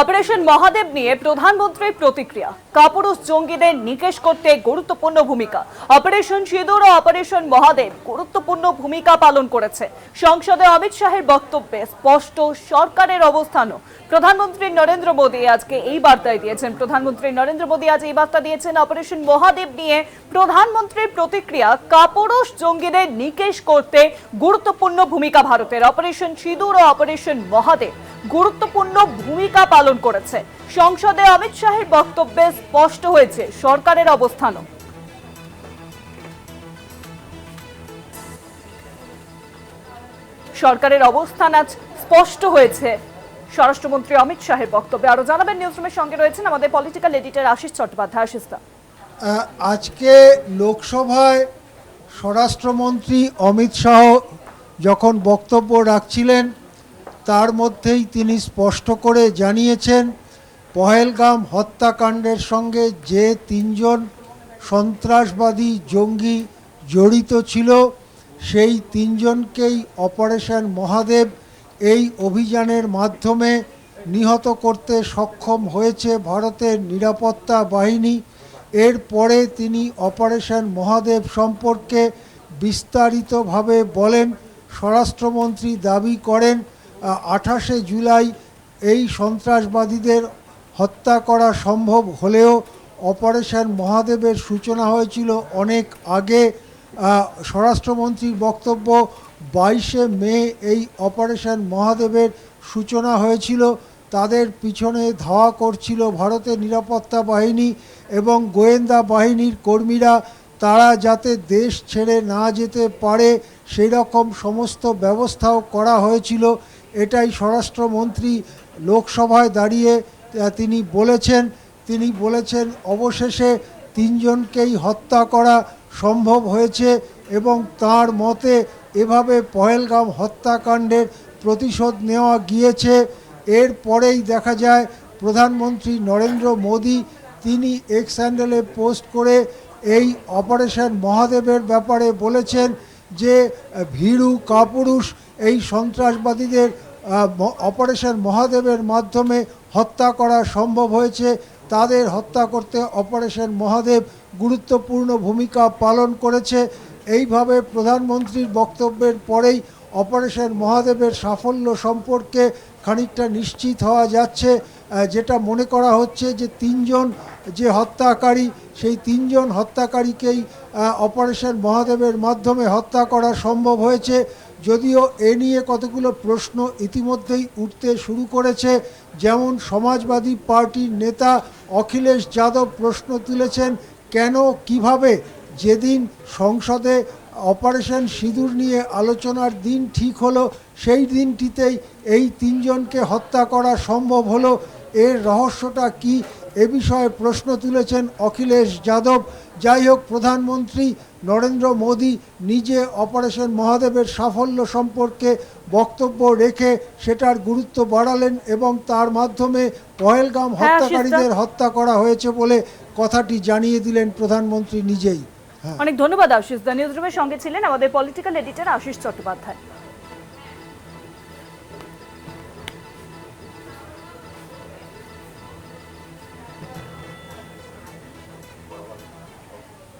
Operation Mahadev নিয়ে প্রধানমন্ত্রীর প্রতিক্রিয়া। কাপুরুষ জঙ্গিদের নিকেশ করতে গুরুত্বপূর্ণ ভূমিকা। অপারেশন সিঁদুর ও অপারেশন মহাদেব গুরুত্বপূর্ণ ভূমিকা পালন করেছে। সংসদে অমিত শাহের বক্তব্যে স্পষ্ট সরকারের অবস্থানও। প্রধানমন্ত্রী নরেন্দ্র মোদী আজকে এই বার্তায় দিয়েছেন। প্রধানমন্ত্রী নরেন্দ্র মোদী আজ এই বার্তা দিয়েছেন, অপারেশন মহাদেব নিয়ে প্রধানমন্ত্রীর প্রতিক্রিয়া, কাপুরুষ জঙ্গিদের নিকেশ করতে গুরুত্বপূর্ণ ভূমিকা ভারতের। অপারেশন সিঁদুর ও অপারেশন মহাদেব গুরুত্বপূর্ণ ভূমিকা পালন করেছে। সংসদে অমিত শাহের বক্তব্যে স্পষ্ট হয়েছে সরকারের অবস্থানও। সরকারের অবস্থান আজ স্পষ্ট হয়েছে। স্বরাষ্ট্রমন্ত্রী অমিত শাহের বক্তব্যে আরও জানাবেন, নিউজরুমের সঙ্গে রয়েছেন আমাদের পলিটিক্যাল এডিটর আশিস চট্টোপাধ্যায়। আশিস আজকে লোকসভায় স্বরাষ্ট্রমন্ত্রী অমিত শাহ যখন বক্তব্য রাখছিলেন তার মধ্যেই তিনি স্পষ্ট করে জানিয়েছেন, পহেলগাম হত্যাকাণ্ডের সঙ্গে যে তিনজন সন্ত্রাসবাদী জঙ্গি জড়িত ছিল, সেই তিনজনকেই অপারেশন মহাদেব এই অভিযানের মাধ্যমে নিহত করতে সক্ষম হয়েছে ভারতের নিরাপত্তা বাহিনী। এরপরে তিনি অপারেশন মহাদেব সম্পর্কে বিস্তারিতভাবে বলেন, স্বরাষ্ট্রমন্ত্রী দাবি করেন আঠাশে জুলাই এই সন্ত্রাসবাদীদের হত্যা করা সম্ভব হলেও অপারেশন মহাদেবের সূচনা হয়েছিল অনেক আগে। স্বরাষ্ট্রমন্ত্রীর বক্তব্য, বাইশে মে এই অপারেশন মহাদেবের সূচনা হয়েছিল। তাদের পিছনে ধাওয়া করছিল ভারতের নিরাপত্তা বাহিনী এবং গোয়েন্দা বাহিনীর কর্মীরা। তারা যাতে দেশ ছেড়ে না যেতে পারে, সেই রকম সমস্ত ব্যবস্থাও করা হয়েছিল। এটাই স্বরাষ্ট্রমন্ত্রী লোকসভায় দাঁড়িয়ে তিনি বলেছেন তিনি বলেছেন অবশেষে তিনজনকেই হত্যা করা সম্ভব হয়েছে এবং তার মতে এভাবে পহেলগাম হত্যাকাণ্ডের প্রতিশোধ নেওয়া গিয়েছে। এরপরেই দেখা যায়, প্রধানমন্ত্রী নরেন্দ্র মোদী তিনি এক্স হ্যান্ডেলে পোস্ট করে এই অপারেশন মহাদেবের ব্যাপারে বলেছেন যে, ভীরু কাপুরুষ এই সন্ত্রাসবাদীদের অপারেশন মহাদেবের মাধ্যমে হত্যা করা সম্ভব হয়েছে। তাদের হত্যা করতে অপারেশন মহাদেব গুরুত্বপূর্ণ ভূমিকা পালন করেছে। এইভাবে প্রধানমন্ত্রীর বক্তব্যের পরেই অপারেশন মহাদেবের সাফল্য সম্পর্কে খানিকটা নিশ্চিত হওয়া যাচ্ছে। যেটা মনে করা হচ্ছে যে তিনজন যে হত্যাকারী, সেই তিনজন হত্যাকারীকেই অপারেশন মহাদেবের মাধ্যমে হত্যা করা সম্ভব হয়েছে। যদিও এ নিয়ে কতগুলো প্রশ্ন ইতিমধ্যেই উঠতে শুরু করেছে। যেমন সমাজবাদী পার্টির নেতা অখিলেশ যাদব প্রশ্ন তুলেছেন, কেন, কীভাবে যেদিন সংসদে অপারেশন সিঁদুর নিয়ে আলোচনার দিন ঠিক হলো, সেই দিনটিতেই এই তিনজনকে হত্যা করা সম্ভব হলো। এর রহস্যটা কি? এ বিষয়ে প্রশ্ন তুলেছেন অখিলেশ যাদব। যাই হোক প্রধানমন্ত্রী নরেন্দ্র মোদী নিজে অপারেশন মহাদেবের সাফল্য সম্পর্কে বক্তব্য রেখে সেটার গুরুত্ব বাড়ালেন এবং তার মাধ্যমে পহেলগাম হ্যাঁ। হত্যাকারীদের হত্যা করা হয়েছে বলে কথাটি জানিয়ে দিলেন প্রধানমন্ত্রী নিজেই। হ্যাঁ। অনেক ধন্যবাদ আশিস দা। নিউজরুমের সঙ্গে ছিলেন আমাদের পলিটিক্যাল এডিটর আশিস চট্টোপাধ্যায়।